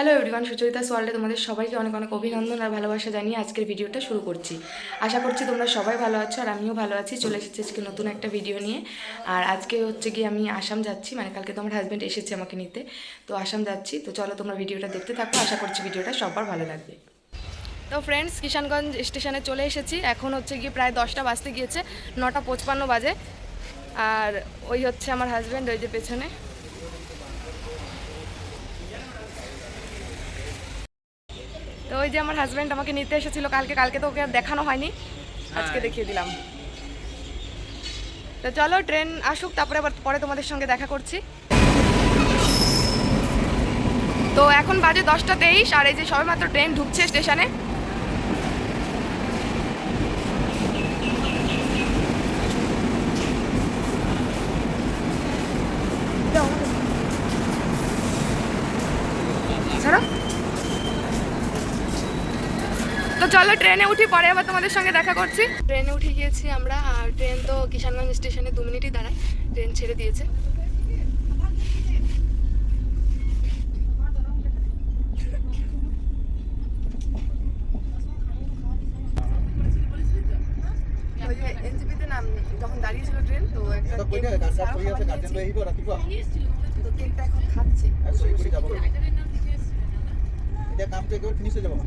Hello everyone Sucharita সোয়ার্ল্ডে তোমাদের সবাইকে অনেক অনেক অভিনন্দন আর ভালোবাসা জানিয়ে আজকের ভিডিওটা শুরু করছি। আশা করছি তোমরা সবাই ভালো আছো আর আমিও ভালো আছি। চলে এসেছি আজকে নতুন একটা ভিডিও নিয়ে। আর আজকে হচ্ছে কি আমি আসাম যাচ্ছি মানে কালকে তো আমার হাজব্যান্ড এসেছে আমাকে নিতে। তো আসাম যাচ্ছি, তো চলো তোমরা ভিডিওটা দেখতে থাকো। আশা করছি ভিডিওটা সবার ভালো লাগবে। তো ফ্রেন্ডস কিষানগঞ্জ স্টেশনে চলে এসেছি। এখন হচ্ছে গিয়ে প্রায় দশটা বাজতে গিয়েছে, নটা পঁচপান্ন বাজে। আর ওই হচ্ছে আমার হাজব্যান্ড ওই যে পেছনে। ওই যে আমার হাজব্যান্ড আমাকে নিতে এসেছিল কালকে কালকে তো ওকে আর দেখানো হয়নি। আজকে দেখিয়ে দিলাম। তো চলো ট্রেন আসুক তারপরে আবার পরে তোমাদের সঙ্গে দেখা করছি। তো এখন বাজে দশটা তেইশ আর এই যে সবেমাত্র ট্রেন ঢুকছে স্টেশনে চলো ট্রেনে উঠি পরে আবার তোমাদের সঙ্গে দেখা করছি। ট্রেনে উঠে গিয়েছি আমরা আর ট্রেন তো কিষানগঞ্জ স্টেশনে দু মিনিটই দাঁড়ায় ট্রেন ছেড়ে দিয়েছে। যখন দাঁড়িয়েছিল ট্রেন তো একটা কৰি আছে খাবার গাৰ্জেন লৈ আহিব ৰাতিপুৱা নিয়েছিল। তো কেকটা এখন খাচ্ছে আৰু চহী কৰি যাব এতিয়া কামটো একেবাৰে ফিনিছ হৈ যাব না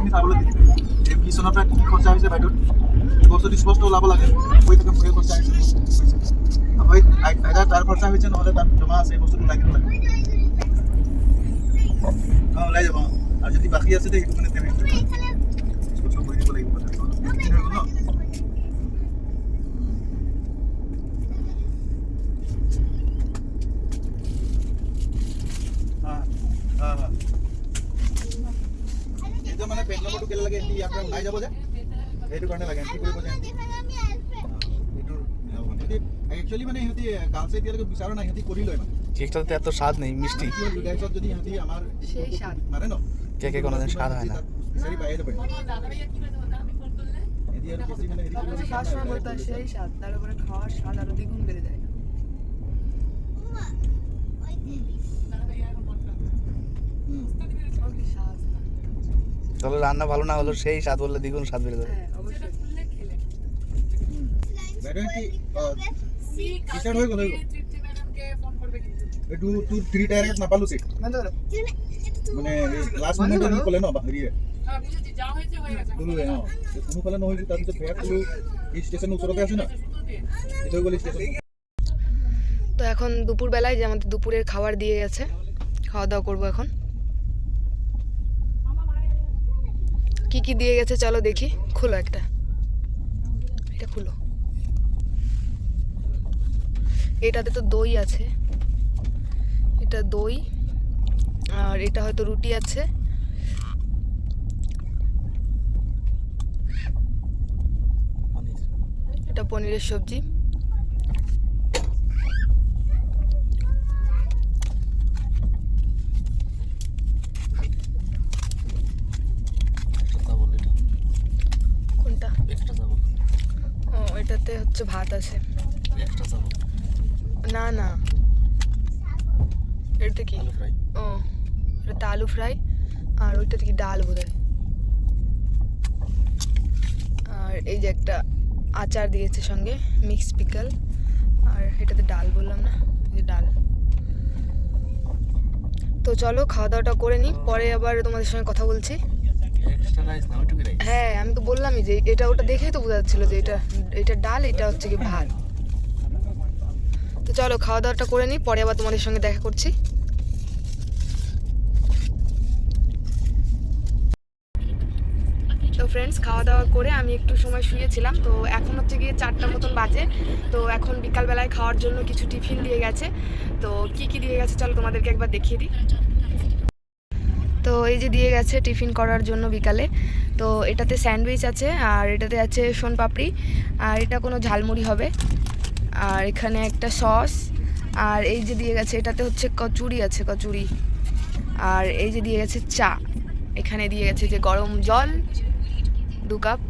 আনন্দকে চাবলৈ দিম এই বিচনৰ পৰা কি খৰচা হৈছে বাইদেউ বস্তুটো স্পষ্ট ওলাব লাগে। কৈ থাকে মোৰে খৰচা হৈছে হয় আইতা তাৰ খৰচা হৈছে নহ'লে তাত জমা আছে বস্তুটো লাগিব লাগে অঁ ওলাই যাব। আৰু যদি বাকী আছে দেই সেইটো মানে স্পষ্ট কৰি দিব লাগিব ন অঁ অঁ অঁ মানে নম্বৰটো কেলৈ লাগে সিহঁতি ইয়াৰ পৰা ওলাই যাব যে? সেইটো কাৰণে লাগে এণ্ট্ৰি কৰিব যে? একচুৱেলি মানে সিহঁতি গাৰ্লছে এতিয়ালৈকে বিচৰা নাই সিহঁতি কৰি লয় মানে। কেকটাতে এত স্বাদ নেই মিষ্টি। যদি সিহঁতি আমাৰ সেই স্বাদ। মাৰে ন? কেকে কোনোদিন স্বাদ হয় না। বিচাৰি পায়ে যাব। মানে হয় সেই স্বাদ। তার উপরে খাওয়ার স্বাদ আরও দ্বিগুণ বেড়ে যায় হুম। ও কি স্বাদ তাহলে রান্না ভালো না হলো সেই স্বাদ বললে দ্বিগুণ স্বাদ বেড়ে যাবে। হ্যাঁ বন্ধ করো মানে লাষ্ট মোমেণ্টত ক'লে ন। হেৰিয়ে ক'লোৱে অঁ কোনোফালে নহৈছিল তাৰপিছত ভেয়াত ক'লো এই ষ্টেচনৰ ওচৰতে আছে ন? তো এখন দুপুরবেলায় যে আমাদের দুপুরের খাবার দিয়ে গেছে খাওয়া দাওয়া করব এখন। কি কি দিয়ে গেছে চলো দেখি। খুলো একটা। এটা খুলো। এটাতে তো দই আছে। এটা দই, আর এটা হয়তো রুটি আছে। এটা পনিরের সবজি কোনটা ও এটাতে হচ্ছে ভাত আছে। না না। এটা কি? ও এটাতে আলু ফ্রাই আর ওইটাতে কি ডাল বোধ হয় আর এই যে একটা আচার দিয়েছে সঙ্গে মিক্স পিকল আর এটাতে ডাল বললাম না যে ডাল। তো চলো খাওয়া দাওয়াটা করে নিই পরে আবার তোমাদের সঙ্গে কথা বলছি। হ্যাঁ আমি তো বললামই যে এটা ওটা দেখেই তো বোঝা যাচ্ছিল যে এটা এটা ডাল, এটা হচ্ছে কি ভাত। তো চলো খাওয়া দাওয়াটা করে নিই, পরে আবার তোমাদের সঙ্গে দেখা করছি। তো ফ্রেন্ডস খাওয়া দাওয়া করে আমি একটু সময় শুয়েছিলাম, তো এখন হচ্ছে গিয়ে চারটার মতন বাজে। তো এখন বিকালবেলায় খাওয়ার জন্য কিছু টিফিন দিয়ে গেছে। তো কি কি দিয়ে গেছে, চলো তোমাদেরকে একবার দেখিয়ে দিই। তো এই যে দিয়ে গেছে টিফিন করার জন্য বিকালে। তো এটাতে স্যান্ডউইচ আছে, আর এটাতে আছে সোন পাপড়ি, আর এটা কোনো ঝালমুড়ি হবে। আর এখানে একটা সস, আর এই যে দিয়ে গেছে, এটাতে হচ্ছে কচুরি আছে, কচুরি। আর এই যে দিয়ে গেছে চা, এখানে দিয়ে গেছে যে গরম জল, দু কাপ।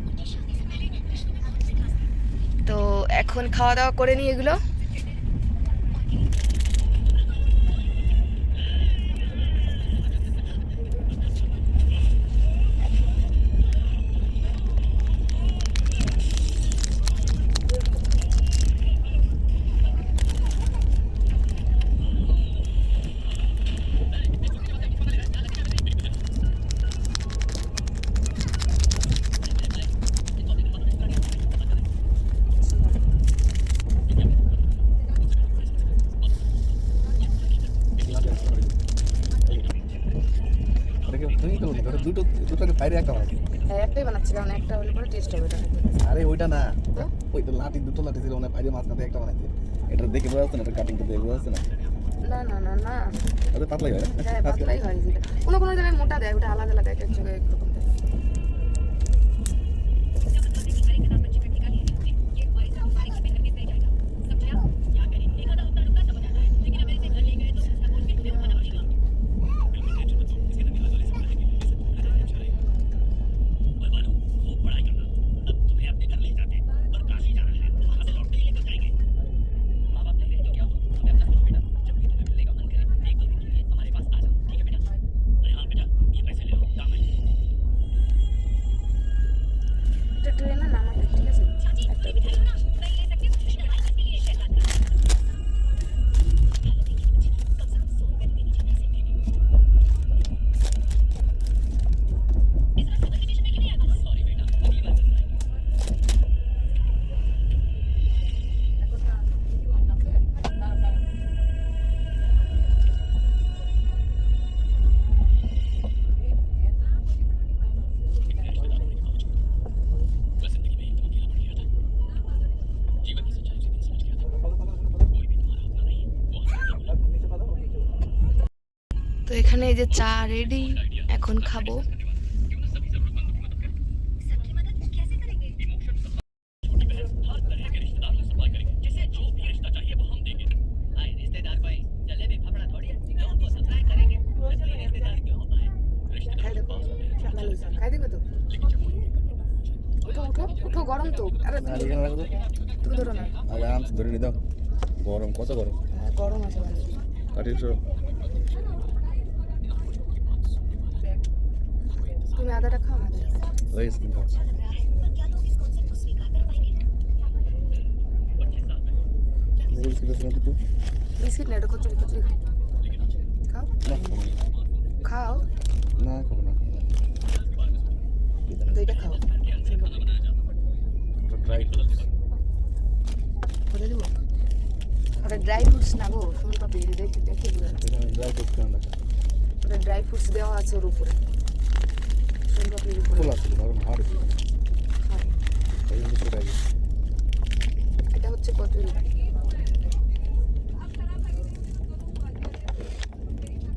তো এখন খাওয়া দাওয়া করে নিই এগুলো তুমি তো বলি, ওটা দুটো দুটোকে বাইরে একটা বানাইছি হ্যাঁ একটাই বানাচ্ছি কারণ একটা হলে পরে টেস্ট হবে এটা আরে ওইটা না ওইটা লাঠি দুটো লাঠি ছিল অনেক বাইরে মাঝখানে একটা বানাইছে। এটা দেখে বোঝা যাচ্ছে না এটা কাটিং করতে বোঝা যাচ্ছে না। না না না না। পাতলাই হয় হ্যাঁ পাতলাই হয় কোনো কোনো জায়গায় মোটা দেয় ওটা আলাদা আলাদা এক এক জায়গায় এখানে এই যে চা রেডি এখন খাব। গরম গরম কত গরম? হ্যাঁ, গরম আছে তুমি আদাটা খাও? বিস্কুট না, এটা কচুরি কচুরি। খাও। খাও? না খাব না এটা খাও ড্রাই ফ্রুটস বলে দেবো? ওটা ড্রাই ফ্রুটস না গো ফুল পাপড়ি দেখে দেখে ড্রাই ফ্রুটস ওটা ড্রাই ফ্রুটস দেওয়া আছে ওর উপরে। ফুল পাপড়ির উপরে ফুল আছে নরম হার্ড আছে হ্যাঁ। এই জন্য ছোট আছে এটা হচ্ছে কচুরি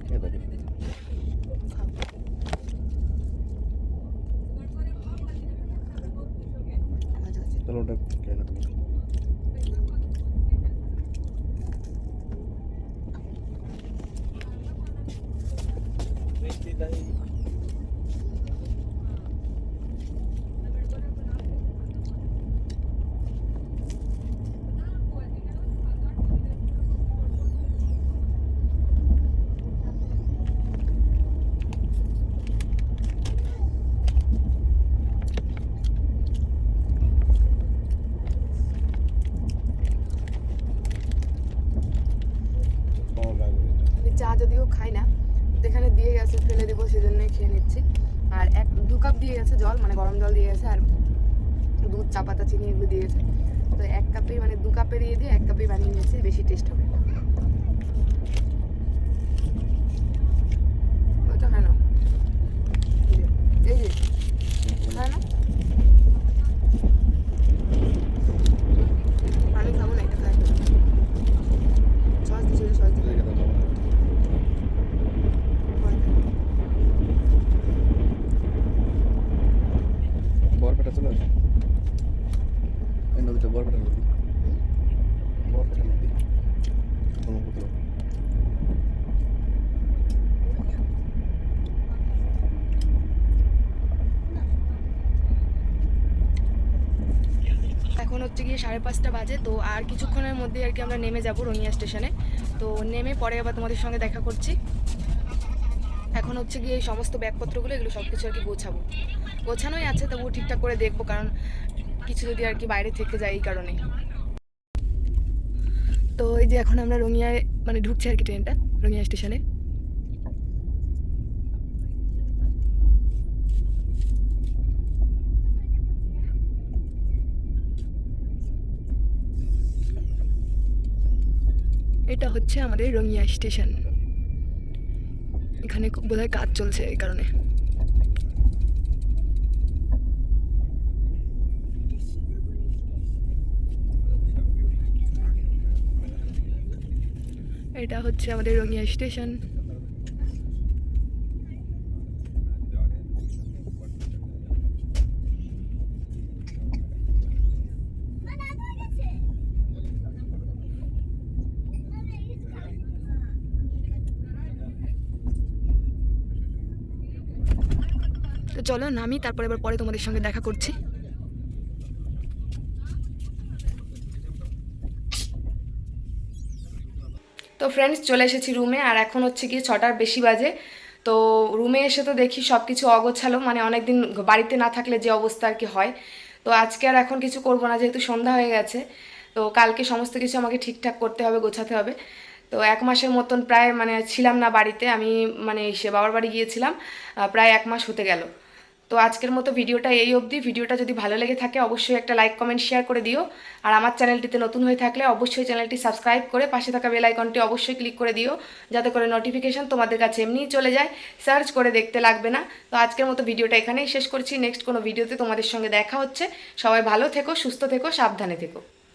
খেয়ে দেখো খাও মজা আছে চলো ওটা খেয়ে না তুমি তোমার ভাই বলে এটা। আমি চা যদিও খাই না যেখানে দিয়ে গেছে ফেলে দেবো সেজন্যই খেয়ে নিচ্ছি আর এক দু কাপ দিয়ে গেছে জল মানে গরম জল দিয়ে গেছে আর চিনি এগুলো দিয়ে তো এক কাপেই মানে দু কাপে দিয়ে দিয়ে এক কাপেই বানিয়ে নিয়েছি, বেশি টেস্ট হবে ওইটা খায় না এই যে এই যে খায় না হচ্ছে গিয়ে সাড়ে পাঁচটা বাজে, তো আর কিছুক্ষণের মধ্যে আর কি আমরা নেমে যাব রঙিয়া স্টেশনে। তো নেমে পরে আবার তোমাদের সঙ্গে দেখা করছি। এখন হচ্ছে গিয়ে এই সমস্ত ব্যাগপত্রগুলো, এগুলো সব কিছু আর কি গোছাবো। গোছানোই আছে, তবুও ঠিকঠাক করে দেখব, কারণ কিছু যদি আর কি বাইরে থেকে যায় এই কারণে। তো এই যে এখন আমরা রঙিয়ায় মানে ঢুকছি আর কি ট্রেনটা রঙিয়া স্টেশনে। এটা হচ্ছে আমাদের রঙিয়া স্টেশন। এখানে বোধ বোধহয় কাজ চলছে এই কারণে। এটা হচ্ছে আমাদের রঙিয়া স্টেশন। চলো নামি তারপরে এবার পরে তোমাদের সঙ্গে দেখা করছি। তো ফ্রেন্ডস চলে এসেছি রুমে আর এখন হচ্ছে কি ছটার বেশি বাজে। তো রুমে এসে তো দেখি সব কিছু অগোছালো মানে অনেকদিন বাড়িতে না থাকলে যে অবস্থা আর কি হয়। তো আজকে আর এখন কিছু করব না, যেহেতু সন্ধ্যা হয়ে গেছে, তো কালকে সমস্ত কিছু আমাকে ঠিকঠাক করতে হবে, গোছাতে হবে। তো এক মাসের মতন প্রায় মানে ছিলাম না বাড়িতে, আমি মানে সে বাবার বাড়ি গিয়েছিলাম প্রায় এক মাস হতে গেল। তো আজকের মতো ভিডিওটা এই অবধি। ভিডিওটা যদি ভালো লেগে থাকে, অবশ্যই একটা লাইক কমেন্ট শেয়ার করে দিও। আর আমার চ্যানেলটিতে নতুন হয়ে থাকলে অবশ্যই চ্যানেলটি সাবস্ক্রাইব করে পাশে থাকা বেল আইকনটি অবশ্যই ক্লিক করে দিও, যাতে করে নোটিফিকেশন তোমাদের কাছে এমনিই চলে যায়। সার্চ করে দেখতে লাগবে না। তো আজকের মতো ভিডিওটা এখানেই শেষ করছি। নেক্সট কোনো ভিডিওতে তোমাদের সঙ্গে দেখা হচ্ছে। সবাই ভালো থেকো, সুস্থ থেকো, সাবধানে থেকো।